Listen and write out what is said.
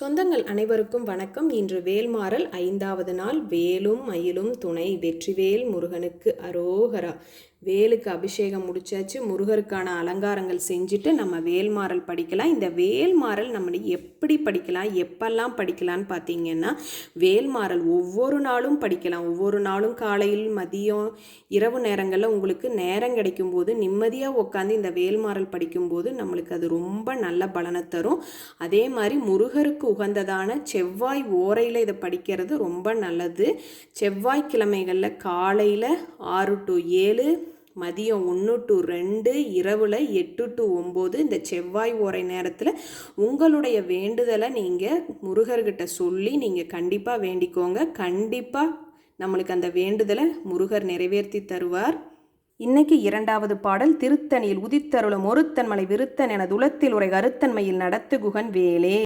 சொந்தங்கள் அனைவருக்கும் வணக்கம். இன்று வேல்மாறல் ஐந்தாவது நாள். வேலும் மயிலும் துணை. வெற்றிவேல் முருகனுக்கு அரோகரா. வேலுக்கு அபிஷேகம் முடிச்சாச்சு முருகருக்கான அலங்காரங்கள் செஞ்சுட்டு நம்ம வேல்மாறல் படிக்கலாம். இந்த வேல்மாறல் நம்ம எப்படி படிக்கலாம் எப்பெல்லாம் படிக்கலான்னு பார்த்தீங்கன்னா வேல்மாறல் ஒவ்வொரு நாளும் படிக்கலாம். ஒவ்வொரு நாளும் காலையில் மதியம் இரவு நேரங்களில் உங்களுக்கு நேரம் கிடைக்கும் போது நிம்மதியாக உட்காந்து இந்த வேல்மாறல் படிக்கும்போது நம்மளுக்கு அது ரொம்ப நல்ல பலனை தரும். அதே மாதிரி முருகருக்கு உகந்ததான செவ்வாய் ஓரையில் இதை படிக்கிறது ரொம்ப நல்லது. செவ்வாய்க்கிழமைகளில் காலையில் ஆறு டு ஏழு மதியம் ஒன்று டு ரெண்டு இரவில் எட்டு டு ஒம்பது இந்த செவ்வாய் ஓரை நேரத்தில் உங்களுடைய வேண்டுதலை நீங்கள் முருகர்கிட்ட சொல்லி நீங்கள் கண்டிப்பாக வேண்டிக்கோங்க. கண்டிப்பாக நம்மளுக்கு அந்த வேண்டுதலை முருகர் நிறைவேற்றி தருவார். இன்னைக்கு இரண்டாவது பாடல் திருத்தணியில் உதித்தருளும் ஒருத்தன்மலை விருத்தன் என துளத்தில் உரை கருத்தன்மையில் நடத்து குகன் வேலே.